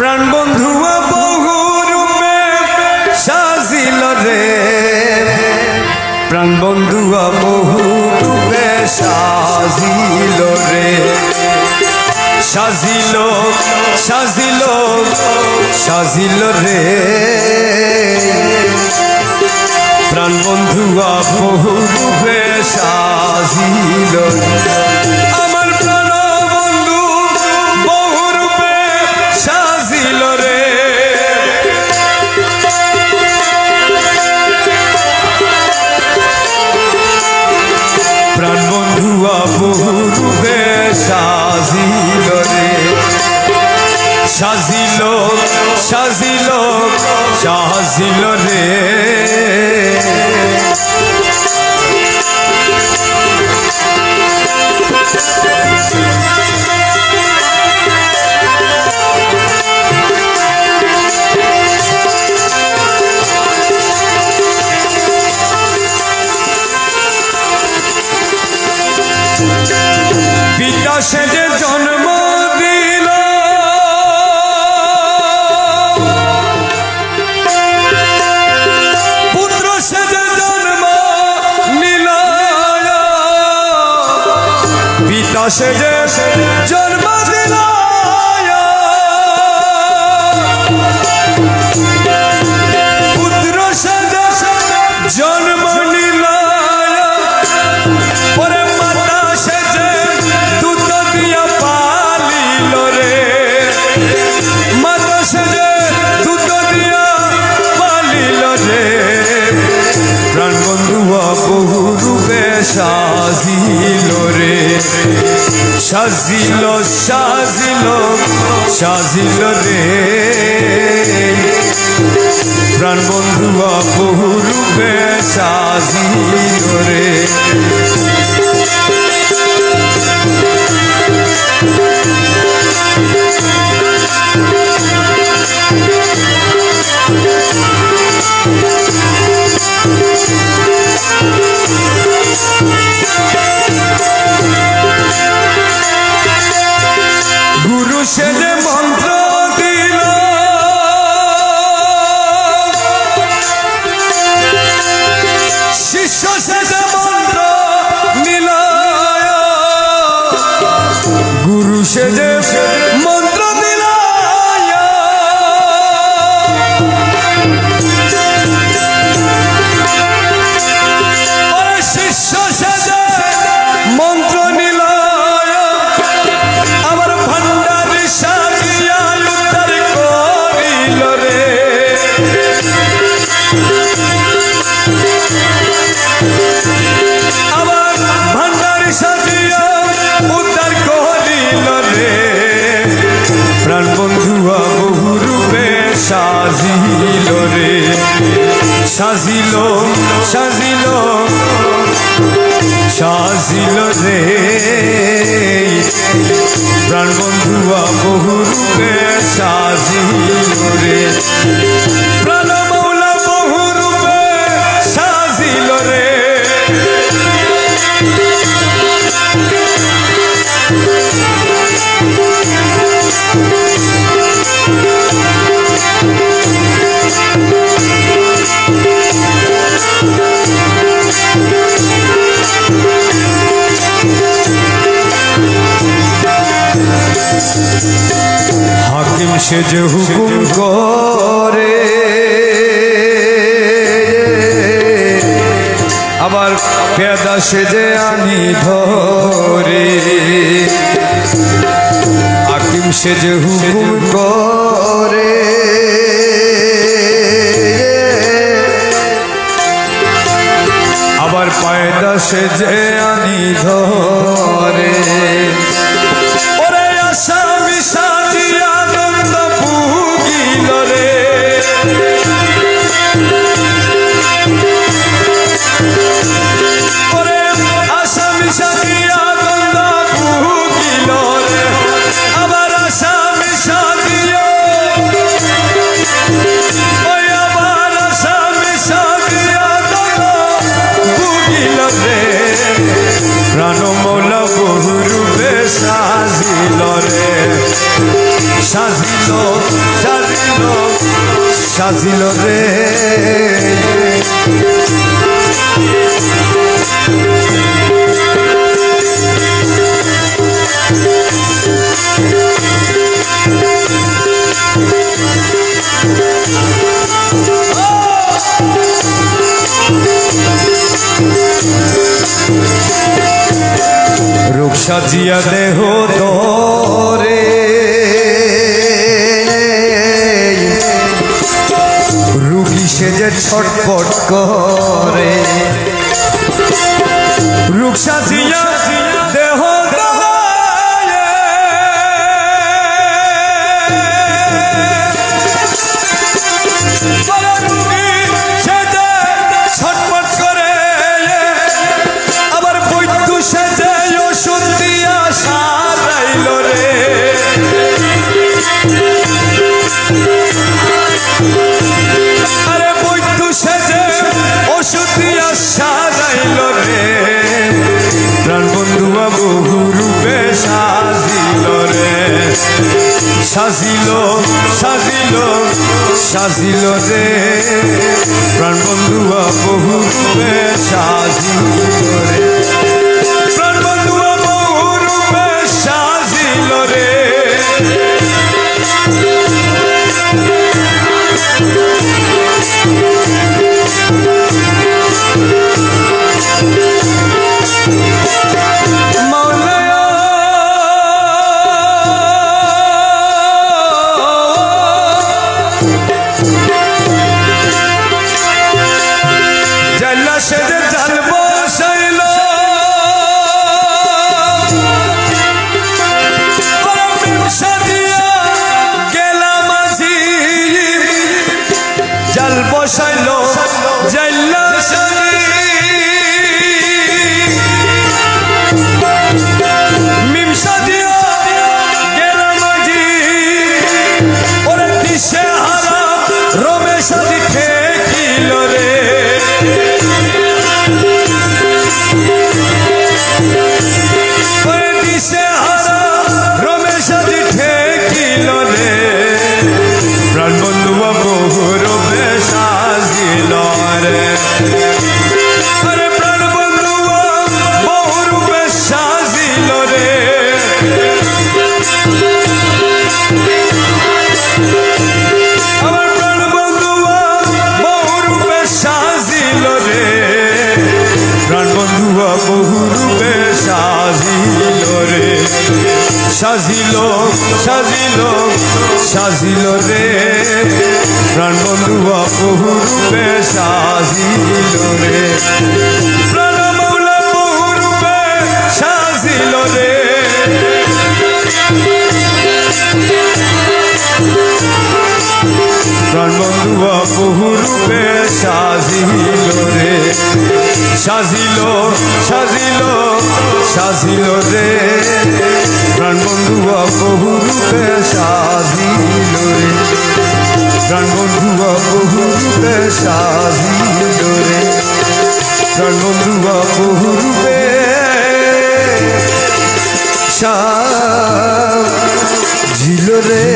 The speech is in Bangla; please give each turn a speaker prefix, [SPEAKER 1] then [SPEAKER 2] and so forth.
[SPEAKER 1] প্রাণ বন্ধু বহু রূপে সাজিল রে। প্রাণ বন্ধু বহু রূপে সাজিল রে। সাজিল সাজিল সাজিল রে। প্রাণ বন্ধু বহু রূপে সাজিল আমার পিতা যে জন্ম দিল। পুত্র সেজে জন্ম নিল। পিতা সেজে জন্ম সাজিল রে। সাজিল সাজিল সাজিল রে। প্রাণ বন্ধু বহু রূপে সাজিল রে। köşede সাজিল সাজিলো সাজিল রে। প্রাণ বন্ধু বহু রূপে সাজিল রে। সে যে হুকুম করে। আবার পেদা সে যে আনি ধরে। হাকিম সে যে হুকুম করে। আবার পায়দা সে যে আনি ধরে। সাজিল রে। সাজিল সাজিল সাজিল রে। সাজিয়া দেহ ধরে। রুগী সেজে ছটপট করে। আরে বৈদ্য সেজে ওষুধ দিয়া সারাইল রে। প্রাণ বন্ধু সাজিল রে। সাজিল সাজিল সাজিল রে। প্রাণ বন্ধু বহু রূপে সাজিল সাজিল সাজিল রে। প্রাণ বন্ধু বহু রূপে সাজিল রে। প্রাণ বন্ধু বহু রূপে সাজিল রে। সাজিল সাজিল সাজিল রে। প্রাণবন্ধু বহুরূপে সাজিল রে। প্রাণবন্ধু বহুরূপে সাজিল রে। প্রাণবন্ধু বহুরূপে সাজিল রে।